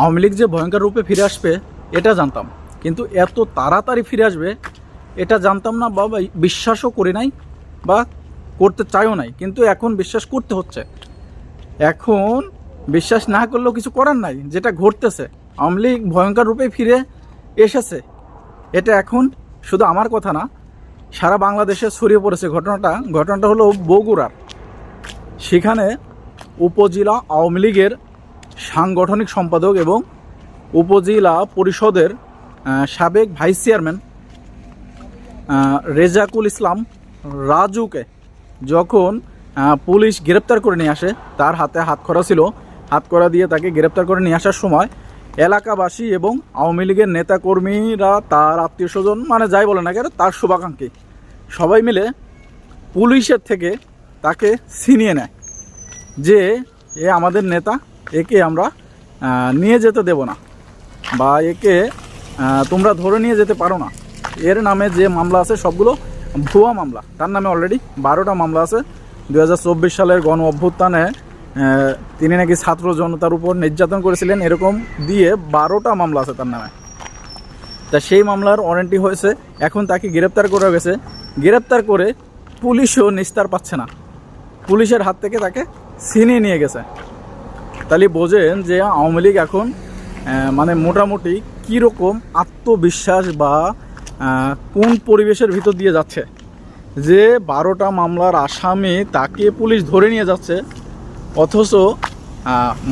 আওয়ামী লীগ যে ভয়ঙ্কর রূপে ফিরে আসবে, এটা জানতাম। কিন্তু এত তাড়াতাড়ি ফিরে আসবে, এটা জানতাম না বা বিশ্বাসও করি নাই বা করতে চাইও নাই, কিন্তু এখন বিশ্বাস করতে হচ্ছে। এখন বিশ্বাস না করলেও কিছু করার নাই, যেটা ঘটতেছে। আওয়ামী লীগ ভয়ঙ্কর রূপে ফিরে এসেছে। এটা এখন শুধু আমার কথা না, সারা বাংলাদেশে ছড়িয়ে পড়েছে ঘটনাটা। ঘটনাটা হলো বগুড়ার। সেখানে উপজেলা আওয়ামী লীগের সাংগঠনিক সম্পাদক এবং উপজেলা পরিষদের সাবেক ভাইস চেয়ারম্যান রেজাকুল ইসলাম রাজুকে যখন পুলিশ গ্রেপ্তার করে নিয়ে আসে, তার হাতে হাত করা ছিল। হাত করা দিয়ে তাকে গ্রেপ্তার করে নিয়ে আসার সময় এলাকাবাসী এবং আওয়ামী লীগের নেতাকর্মীরা, তার আত্মীয় স্বজন মানে যাই বলে না কেন, তার শুভাকাঙ্ক্ষী, সবাই মিলে পুলিশের থেকে তাকে ছিনিয়ে নেয়। যে, এ আমাদের নেতা একে আমরা নিয়ে যেতে দেব না বা একে তোমরা ধরে নিয়ে যেতে পারো না। এর নামে যে মামলা আছে সবগুলো ভুয়া মামলা। তার নামে অলরেডি বারোটা মামলা আছে। দু হাজার চব্বিশ সালের গণ অভ্যুত্থানে তিনি নাকি ছাত্র জনতার উপর নির্যাতন করেছিলেন, এরকম দিয়ে বারোটা মামলা আছে তার নামে। তা সেই মামলার ওয়ারেন্টি হয়েছে। এখন তাকে গ্রেপ্তার করা গেছে গ্রেপ্তার করে পুলিশও নিস্তার পাচ্ছে না। পুলিশের হাত থেকে তাকে ছিনিয়ে নিয়ে গেছে। তাহলে বোঝেন যে আওয়ামী লীগ এখন মানে মোটামুটি কীরকম আত্মবিশ্বাস বা কোন পরিবেশের ভিতর দিয়ে যাচ্ছে? যে বারোটা মামলার আসামি তাকে পুলিশ ধরে নিয়ে যাচ্ছে, অথচ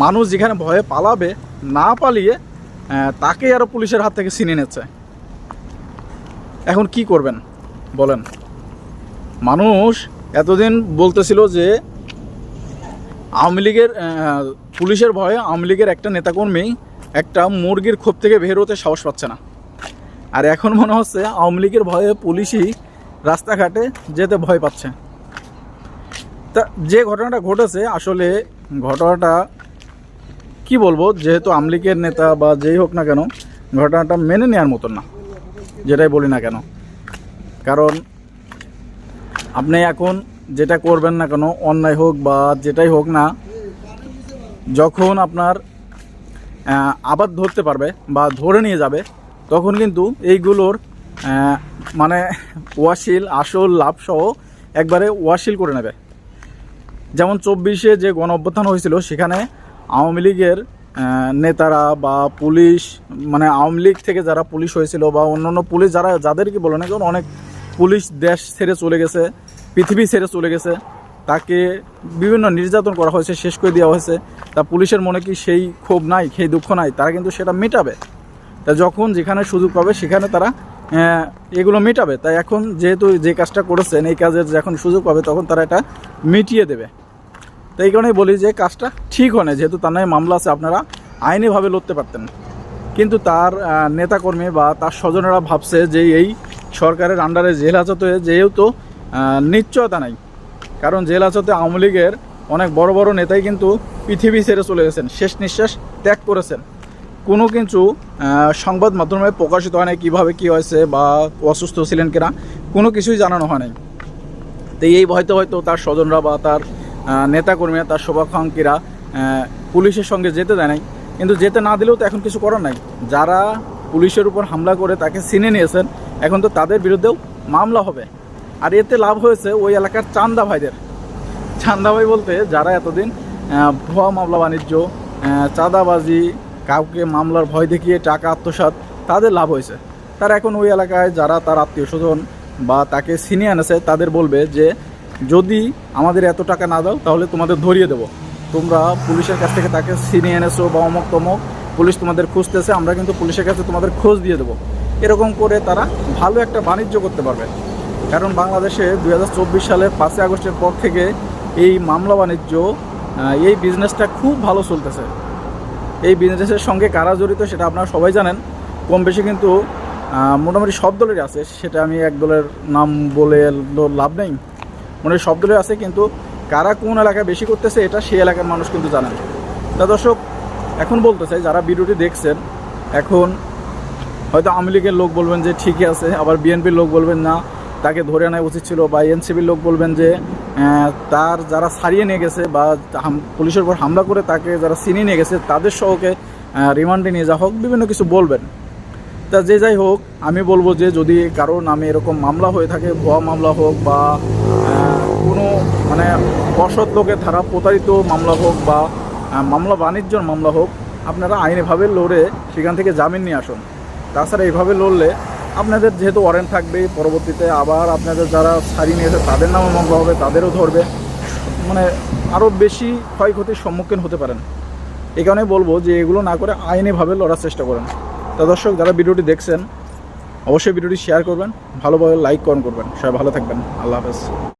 মানুষ যেখানে ভয়ে পালাবে, না পালিয়ে তাকে আরও পুলিশের হাত থেকে ছিনিয়ে নিচ্ছে। এখন কি করবেন? বলেন। মানুষ এতদিন বলতেছিল যে আওয়ামী লীগের পুলিশের ভয়ে আওয়ামী লীগের একটা নেতাকর্মী একটা মুরগির ক্ষোভ থেকে বের হতে সাহস পাচ্ছে না। আর এখন মনে হচ্ছে আওয়ামী লীগের ভয়ে পুলিশই রাস্তাঘাটে যেতে ভয় পাচ্ছে। তা যে ঘটনাটা ঘটেছে, আসলে ঘটনাটা কি বলব, যেহেতু আওয়ামী লীগের নেতা বা যেই হোক না কেন, ঘটনাটা মেনে নেওয়ার মতন না, যেটাই বলি না কেন। কারণ আপনি এখন যেটা করবেন না কেন, অন্যায় হোক বা যেটাই হোক না যখন আপনার আবাদ ধরতে পারবে বা ধরে নিয়ে যাবে, তখন কিন্তু এইগুলোর মানে ওয়াশিল আসল লাভ সহ একবারে ওয়াশিল করে নেবে। যেমন চব্বিশে যে গণ অভ্যুত্থান হয়েছিল, সেখানে আওয়ামী লীগের নেতারা বা পুলিশ মানে আওয়ামী লীগ থেকে যারা পুলিশ হয়েছিল বা অন্যান্য পুলিশ যারা, যাদেরকে বলে না কারণ অনেক পুলিশ দেশ ছেড়ে চলে গেছে, পৃথিবী ছেড়ে চলে গেছে। তাকে বিভিন্ন নির্যাতন করা হয়েছে, শেষ করে দেওয়া হয়েছে। তা পুলিশের মনে কি সেই ক্ষোভ নাই, সেই দুঃখ নাই? তারা কিন্তু সেটা মেটাবে। তা যখন যেখানে সুযোগ পাবে, সেখানে তারা এগুলো মেটাবে। তাই এখন যেহেতু যে কাজটা করেছেন, এই কাজের যখন সুযোগ পাবে, তখন তারা এটা মিটিয়ে দেবে। তো এই কারণেই বলি যে কাজটা ঠিক হয় না যেহেতু তার নামে মামলা আছে, আপনারা আইনিভাবে লড়তে পারতেন। কিন্তু তার নেতাকর্মী বা তার স্বজনেরা ভাবছে যে এই সরকারের আন্ডারে জেল হাজতে যেহেতু নিশ্চয়তা নাই। কারণ জেল হাজতে আওয়ামী লীগের অনেক বড় বড় নেতাই কিন্তু পৃথিবী ছেড়ে চলে গেছেন, শেষ নিঃশ্বাস ত্যাগ করেছেন। কোনো কিছু সংবাদ মাধ্যমে প্রকাশিত হয় নাই কীভাবে কী হয়েছে বা অসুস্থ ছিলেন কিনা, কোনো কিছুই জানানো হয় নাই। তো এই ভয়তে হয়তো তার স্বজনরা বা তার নেতাকর্মীরা, তার শুভাকাঙ্ক্ষীরা পুলিশের সঙ্গে যেতে দেয় নাই। কিন্তু যেতে না দিলেও তো এখন কিছু করার নাই। যারা পুলিশের উপর হামলা করে তাকে চিনে নিয়েছেন, এখন তো তাদের বিরুদ্ধেও মামলা হবে। আর এতে লাভ হয়েছে ওই এলাকার চান্দা ভাইদের চান্দা ভাই বলতে যারা এতদিন ভুয়া মামলা বাণিজ্য চাঁদাবাজি, কাউকে মামলার ভয় দেখিয়ে টাকা আত্মসাৎ, তাদের লাভ হয়েছে। তারা এখন ওই এলাকায় যারা তার আত্মীয় স্বজন বা তাকে ছিনিয়ে আনেছে তাদের বলবে যে, যদি আমাদের এত টাকা না দাও, তাহলে তোমাদের ধরিয়ে দেবো। তোমরা পুলিশের কাছ থেকে তাকে ছিনিয়ে এনেছো বা অমক তমক, পুলিশ তোমাদের খুঁজতেছে, আমরা কিন্তু পুলিশের কাছে তোমাদের খোঁজ দিয়ে দেবো। এরকম করে তারা ভালো একটা বাণিজ্য করতে পারবে। কারণ বাংলাদেশে দুই সালের পাঁচই আগস্টের পর থেকে এই মামলা বাণিজ্য এই বিজনেসটা খুব ভালো চলতেছে। এই বিজনেসের সঙ্গে কারা জড়িত সেটা আপনারা সবাই জানেন। কম বেশি কিন্তু মোটামুটি সব দলেরই আছে, সেটা আমি এক দলের নাম বলে লাভ নেই। মোটামুটি সব দলের আছে, কিন্তু কারা কোন এলাকায় বেশি করতেছে এটা সেই এলাকার মানুষ কিন্তু জানেন। তা দর্শক, এখন বলতে চাই, যারা ভিডিওটি দেখছেন, এখন হয়তো আওয়ামী লীগের লোক বলবেন যে ঠিকই আছে, আবার বিএনপির লোক বলবেন না। তাকে ধরে আনা উচিত ছিল বা এনসিবির লোক বলবেন যে তার যারা ছাড়িয়ে নিয়ে গেছে বা পুলিশের উপর হামলা করে তাকে যারা চিনিয়ে নিয়ে গেছে, তাদের সহকে রিমান্ডে নিয়ে যাওয়া হোক, বিভিন্ন কিছু বলবেন। তা যে যাই হোক, আমি বলব যে যদি কারও নামে এরকম মামলা হয়ে থাকে, ভুয়া মামলা হোক বা কোনো মানে অসৎ লোকের ধারা প্রতারিত মামলা হোক বা মামলা বাণিজ্যর মামলা হোক, আপনারা আইনিভাবে লড়ে সেখান থেকে জামিন নিয়ে আসুন। তাছাড়া এইভাবে লড়লে আপনাদের যেহেতু ওয়ারেন্ট থাকবে, পরবর্তীতে আবার আপনাদের যারা সারি নিয়েছে তাদের নামও মঙ্গল হবে, তাদেরও ধরবে। মানে আরও বেশি ক্ষয়ক্ষতির সম্মুখীন হতে পারেন। এই কারণে বলব যে এগুলো না করে আইনিভাবে লড়ার চেষ্টা করেন। তা দর্শক, যারা ভিডিওটি দেখছেন, অবশ্যই ভিডিওটি শেয়ার করবেন, ভালোভাবে লাইক কমেন্ট করবেন। সবাই ভালো থাকবেন। আল্লাহ হাফেজ।